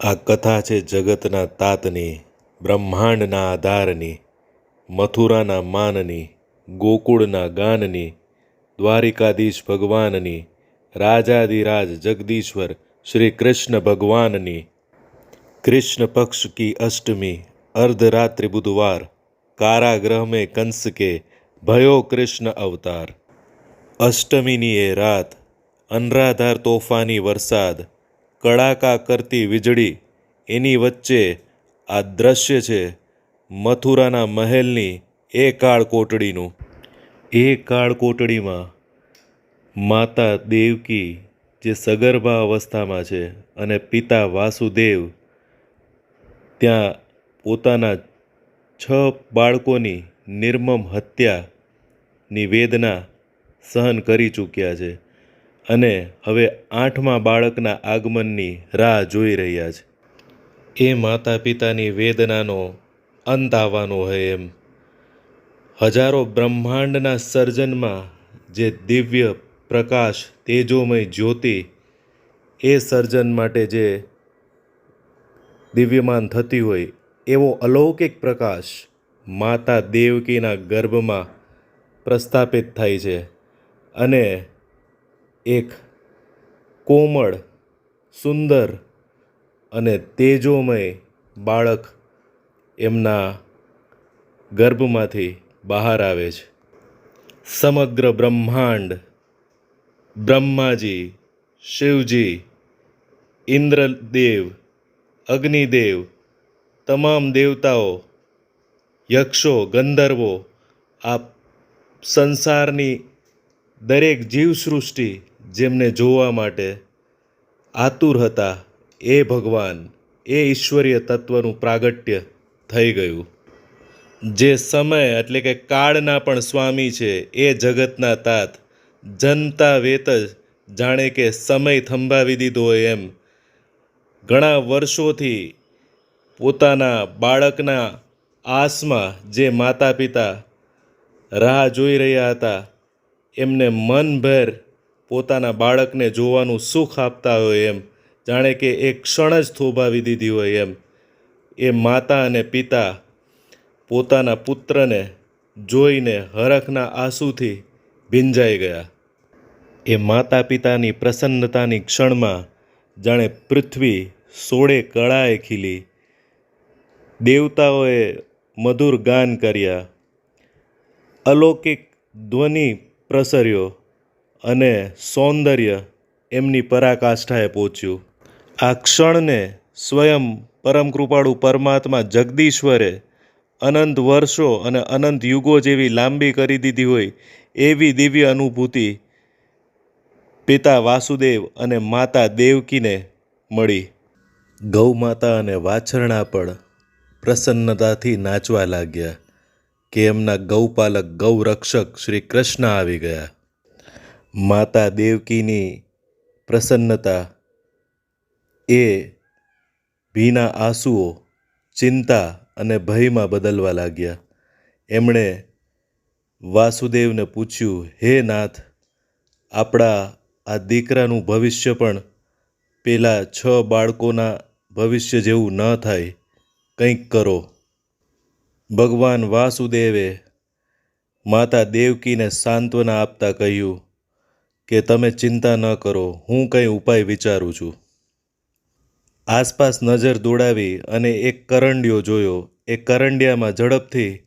આ કથા છે જગતના તાતની, બ્રહ્માંડના આધારની, મથુરાના માનની, ગોકુળના ગાનની, દ્વારિકાધીશ ભગવાનની, રાજાધિરાજ જગદીશ્વર શ્રી કૃષ્ણ ભગવાનની, કૃષ્ણ પક્ષ કી અષ્ટમી, અર્ધરાત્રિ બુધવાર કારાગ્રહ મેં કંસ કે ભયો કૃષ્ણ અવતાર. અષ્ટમીની એ રાત, અનરાધાર તોફાની વરસાદ કડાકા કરતી વીજળી એની વચ્ચે આ દ્રશ્ય છે મથુરાના મહેલની એ કાળ કોટડીનું એ કાળ કોટડીમાં માતા દેવકી જે સગર્ભા અવસ્થામાં છે અને પિતા વાસુદેવ ત્યાં પોતાના છ બાળકોની નિર્મમ હત્યાની વેદના સહન કરી ચૂક્યા છે. અને હવે આઠમા બાળકના આગમનની રાહ જોઈ રહ્યા છે. એ માતા પિતાની વેદનાનો અંત આવવાનો હોય એમ. હજારો બ્રહ્માંડના સર્જનમાં જે દિવ્ય પ્રકાશ તેજોમય જ્યોતિ, એ સર્જન માટે જે દિવ્યમાન થતી હોય, એવો અલૌકિક પ્રકાશ માતા દેવકીના ગર્ભમાં પ્રસ્થાપિત થાય છે. અને એક કોમળ, સુંદર અને તેજોમય બાળક એમના ગર્ભમાંથી બહાર આવે છે. સમગ્ર બ્રહ્માંડ બ્રહ્માજી, શિવજી, ઇન્દ્રદેવ, અગ્નિદેવ, તમામ દેવતાઓ, યક્ષો, ગંધર્વો આ સંસારની દરેક જીવસૃષ્ટિ જેમને જોવા માટે આતુર હતા, એ ભગવાન, એ ઈશ્વરીય તત્વનું પ્રાગટ્ય થઈ ગયું. જે સમય એટલે કે કાળના પણ સ્વામી છે, એ જગતના તાત, જનતા વેત જ જાણે કે સમય થંભાવી દીધો હોય એમ. ઘણા વર્ષોથી પોતાના બાળકના આસમાં જે માતા પિતા રાહ જોઈ રહ્યા હતા, એમને મનભેર પોતાના બાળકને જોવાનું સુખ આપતા હોય એમ. જાણે કે એક ક્ષણ જ થોભાવી દીધી હોય એમ. એ માતા અને પિતા પોતાના પુત્રને જોઈને હરખના આંસુથી ભીંજાઈ ગયા. એ માતા પિતાની પ્રસન્નતાની ક્ષણમાં જાણે પૃથ્વી સોળે કળાએ ખીલી. દેવતાઓએ મધુર ગાન કર્યા. અલૌકિક ધ્વનિ પ્રસર્યો. અને સૌંદર્ય એમની પરાકાષ્ઠાએ પહોંચ્યું. આ ક્ષણને સ્વયં પરમ કૃપાળુ પરમાત્મા જગદીશ્વરે અનંત વર્ષો અને અનંત યુગો જેવી લાંબી કરી દીધી હોય એવી દિવ્ય અનુભૂતિ પિતા વાસુદેવ અને માતા દેવકીને મળી. ગૌ માતા અને વાછરણા પણ પ્રસન્નતાથી નાચવા લાગ્યા કે એમના ગૌપાલક ગૌરક્ષક શ્રી કૃષ્ણ આવી ગયા. માતા દેવકીની પ્રસન્નતા. એ ભીના આંસુઓ ચિંતા અને ભયમાં બદલવા લાગ્યા. એમણે વાસુદેવને પૂછ્યું, હે નાથ, આપણા આ દીકરાનું ભવિષ્ય પણ પેલા છ બાળકોના ભવિષ્ય જેવું ન થાય. કંઈક કરો. ભગવાન વાસુદેવે માતા દેવકીને સાંત્વના આપતા કહ્યું કે તમે ચિંતા ન કરો, હું કંઈ ઉપાય વિચારું છું. આસપાસ નજર દોડાવી અને એક કરંડિયો જોયો. એ કરંડિયામાં ઝડપથી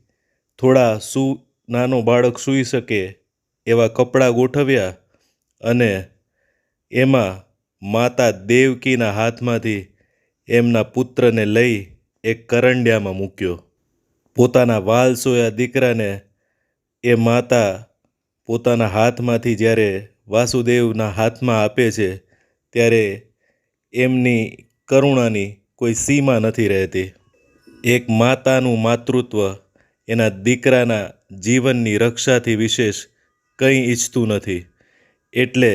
થોડા સુ, નાનો બાળક સૂઈ શકે એવા કપડાં ગોઠવ્યા અને એમાં માતા દેવકીના હાથમાંથી એમના પુત્રને લઈ એક કરંડિયામાં મૂક્યો. પોતાના વાલ સોયા દીકરાને એ માતા પોતાના હાથમાંથી જ્યારે વાસુદેવના હાથમાં આપે છે, ત્યારે એમની કરુણાની કોઈ સીમા નથી રહેતી. એક માતાનું માતૃત્વ એના દીકરાના જીવનની રક્ષાથી વિશેષ કંઈ ઈચ્છતું નથી. એટલે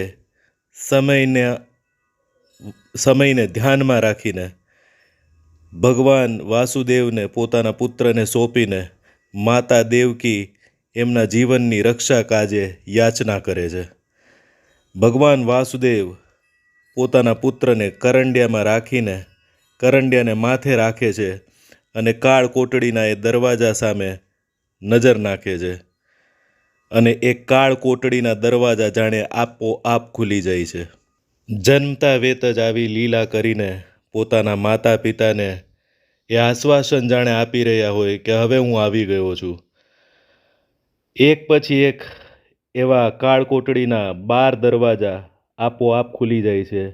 સમયને સમયને ધ્યાનમાં રાખીને ભગવાન વાસુદેવને, પોતાના પુત્રને સોંપીને માતા દેવકી એમના જીવનની રક્ષા કાજે યાચના કરે છે. ભગવાન વાસુદેવ પોતાના પુત્રને કરંડિયામાં રાખીને કરંડિયાને માથે રાખે છે અને કાળ કોટડીના એ દરવાજા સામે નજર નાખે છે. અને એ કાળ કોટડીના દરવાજા જાણે આપોઆપ ખુલી જાય છે. જન્મતા વેત જ આવી લીલા કરીને પોતાના માતા પિતાને એ આશ્વાસન જાણે આપી રહ્યા હોય કે હવે હું આવી ગયો છું. એક પછી એક એવા કાળકોટડીના બાર દરવાજા આપોઆપ ખુલી જાય છે.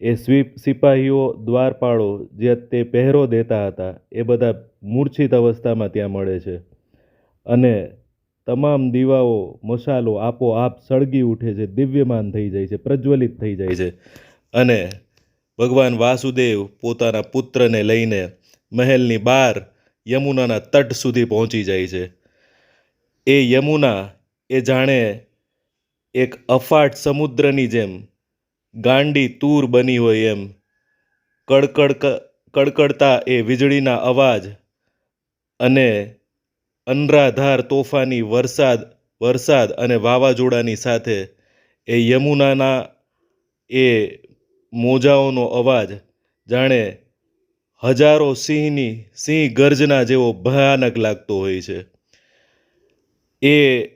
એ સ્વીપ સિપાહીઓ, દ્વારપાળો જે તે પહેરો દેતા હતા, એ બધા મૂર્છિત અવસ્થામાં ત્યાં મળે છે. અને તમામ દીવાઓ, મસાલો આપોઆપ સળગી ઉઠે છે, દિવ્યમાન થઈ જાય છે, પ્રજ્વલિત થઈ જાય છે. અને ભગવાન વાસુદેવ પોતાના પુત્રને લઈને મહેલની બહાર યમુનાના તટ સુધી પહોંચી જાય છે. એ યમુના એ જાણે એક અફાટ સમુદ્રની જેમ ગાંડી તૂર બની હોય એમ. કડકડ કડકડતા એ વીજળીના અવાજ અને અનરાધાર તોફાની વરસાદ વરસાદ અને વાવાઝોડાની સાથે એ યમુનાના એ મોજાઓનો અવાજ જાણે હજારો સિંહની સિંહ ગર્જના જેવો ભયાનક લાગતો હોય છે. એ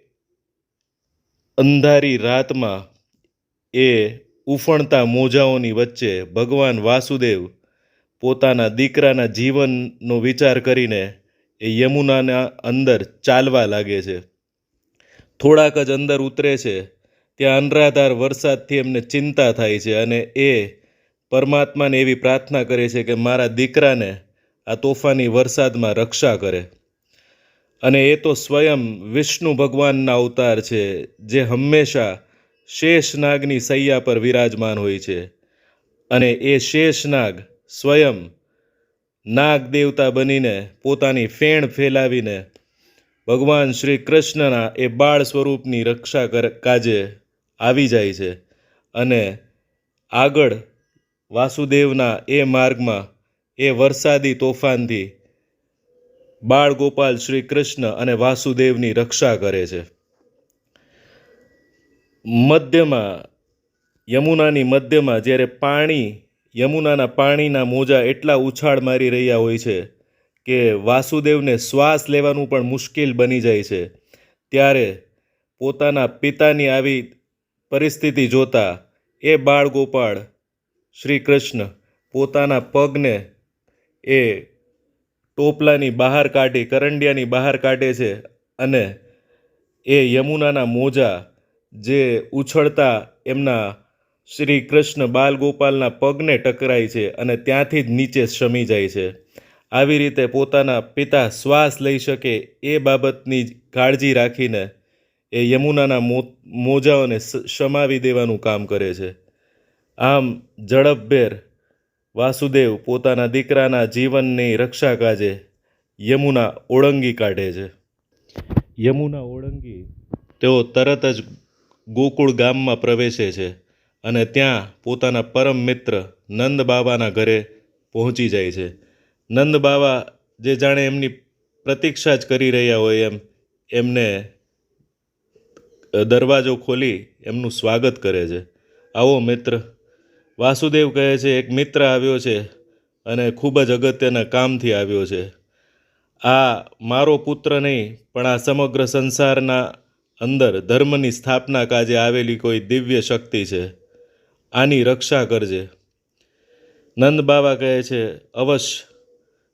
અંધારી રાતમાં એ ઉફણતા મોજાઓની વચ્ચે ભગવાન વાસુદેવ પોતાના દીકરાના જીવનનો વિચાર કરીને એ યમુનાના અંદર ચાલવા લાગે છે. થોડાક જ અંદર ઉતરે છે. ત્યાં અનરાધાર વરસાદથી એમને ચિંતા થાય છે અને એ પરમાત્માને એવી પ્રાર્થના કરે છે કે મારા દીકરાને આ તોફાની વરસાદમાં રક્ષા કરે. અને એ તો સ્વયં વિષ્ણુ ભગવાનના અવતાર છે, જે હંમેશા શેષનાગની સૈયા પર વિરાજમાન હોય છે. અને એ શેષનાગ સ્વયં નાગ દેવતા બનીને પોતાની ફેણ ફેલાવીને ભગવાન શ્રી કૃષ્ણના એ બાળ સ્વરૂપની રક્ષા કર, કાજે આવી જાય છે. અને આગળ વાસુદેવના એ માર્ગમાં એ વરસાદી તોફાનથી બાળ ગોપાલ શ્રી કૃષ્ણ અને વાસુદેવની રક્ષા કરે છે. મધ્યમાં, યમુનાની મધ્યમાં જ્યારે પાણી, યમુનાના પાણીના મોજા એટલા ઉછાળ મારી રહ્યા હોય છે કે વાસુદેવને શ્વાસ લેવાનું પણ મુશ્કેલ બની જાય છે. ત્યારે પોતાના પિતાની આવી પરિસ્થિતિ જોતા એ બાળગોપાળ શ્રી કૃષ્ણ પોતાના પગને એ ટોપલાની બહાર કાઢી, કરંડિયાની બહાર કાઢે છે અને એ યમુનાના મોજા જે ઉછળતા એમના શ્રી કૃષ્ણ બાલગોપાલના પગને ટકરાય છે અને ત્યાંથી જ નીચે શમી જાય છે. આવી રીતે પોતાના પિતા શ્વાસ લઈ શકે એ બાબતની કાળજી રાખીને એ યમુનાના મોજાઓને શમાવી દેવાનું કામ કરે છે. આમ ઝડપભેર વાસુદેવ પોતાના દીકરાના જીવનની રક્ષા કાજે યમુના ઓળંગી કાઢે છે. યમુના ઓળંગી તેઓ તરત જ ગોકુળ ગામમાં પ્રવેશે છે અને ત્યાં પોતાના પરમ મિત્ર નંદ બાબાના ઘરે પહોંચી જાય છે. નંદ બાબા જે જાણે એમની પ્રતીક્ષા જ કરી રહ્યા હોય એમ, એમને દરવાજો ખોલી એમનું સ્વાગત કરે છે. આવો મિત્ર વાસુદેવ કહે છે, એક મિત્ર આવ્યો છે અને ખૂબ જ અગત્યના કામથી આવ્યો છે. આ મારો પુત્ર નહીં, પણ આ સમગ્ર સંસારના અંદર ધર્મની સ્થાપના કાજે આવેલી કોઈ દિવ્ય શક્તિ છે. આની રક્ષા કરજે. નંદ બાવા કહે છે, અવશ્ય.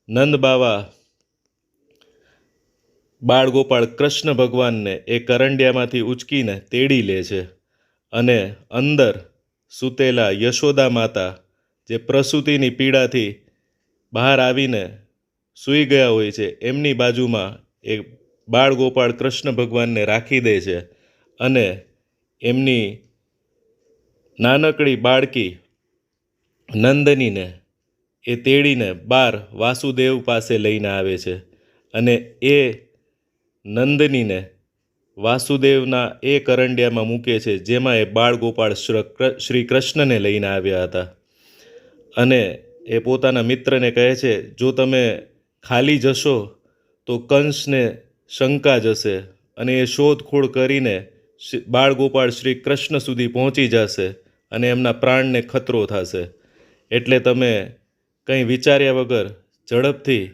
નંદ બાવા બાળગોપાળ કૃષ્ણ ભગવાનને એ કરંડિયામાંથી ઉચકીને તેડી લે છે અને અંદર સૂતેલા યશોદા માતા જે પ્રસૂતિની પીડાથી બહાર આવીને સૂઈ ગયા હોય છે, એમની બાજુમાં એ બાળગોપાળ કૃષ્ણ ભગવાનને રાખી દે છે અને એમની નાનકડી બાળકી નંદનીને એ તેડીને બાર વાસુદેવ પાસે લઈને આવે છે અને એ નંદનીને વાસુદેવના એ કરંડિયામાં મૂકે છે, જેમાં એ બાળગોપાળ શ્રી કૃષ્ણને લઈને આવ્યા હતા. અને એ પોતાના મિત્રને કહે છે, જો તમે ખાલી જશો, તો કંસને શંકા જશે અને એ શોધખોળ કરીને બાળગોપાળ શ્રી કૃષ્ણ સુધી પહોંચી જશે અને એમના પ્રાણને ખતરો થશે. એટલે તમે કંઈ વિચાર્યા વગર ઝડપથી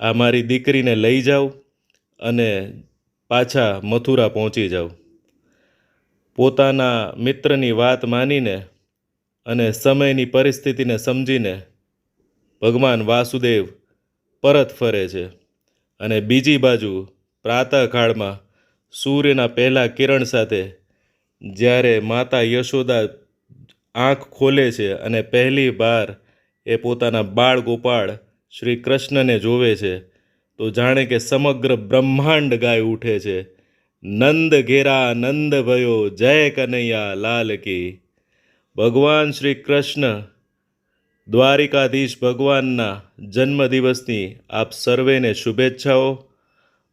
આ મારી દીકરીને લઈ જાઓ અને પાછા મથુરા પહોંચી જાઉં પોતાના મિત્રની વાત માનીને અને સમયની પરિસ્થિતિને સમજીને ભગવાન વાસુદેવ પરત ફરે છે અને બીજી બાજુ પ્રાતઃકાળમાં સૂર્યના પહેલા કિરણ સાથે જ્યારે માતા યશોદા આંખ ખોલે છે અને પહેલી વાર એ પોતાના બાળ ગોપાળ શ્રી કૃષ્ણને જોવે છે તો જાણે કે સમગ્ર બ્રહ્માંડ ગાય ઉઠે છે. નંદ ઘેરા નંદ ભયો, જય કનૈયા લાલ કી. ભગવાન શ્રી કૃષ્ણ, દ્વારિકાધીશ ભગવાનના જન્મદિવસની આપ સર્વેને શુભેચ્છાઓ.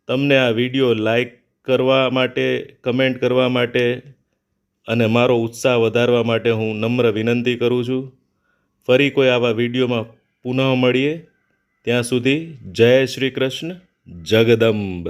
તમને આ વીડિયો લાઈક કરવા માટે, કમેન્ટ કરવા માટે અને મારો ઉત્સાહ વધારવા માટે હું નમ્ર વિનંતી કરું છું. ફરી કોઈ આવા વિડીયોમાં પુનઃ મળીએ. ત્યાં સુધી જય શ્રી કૃષ્ણ જગદંબ.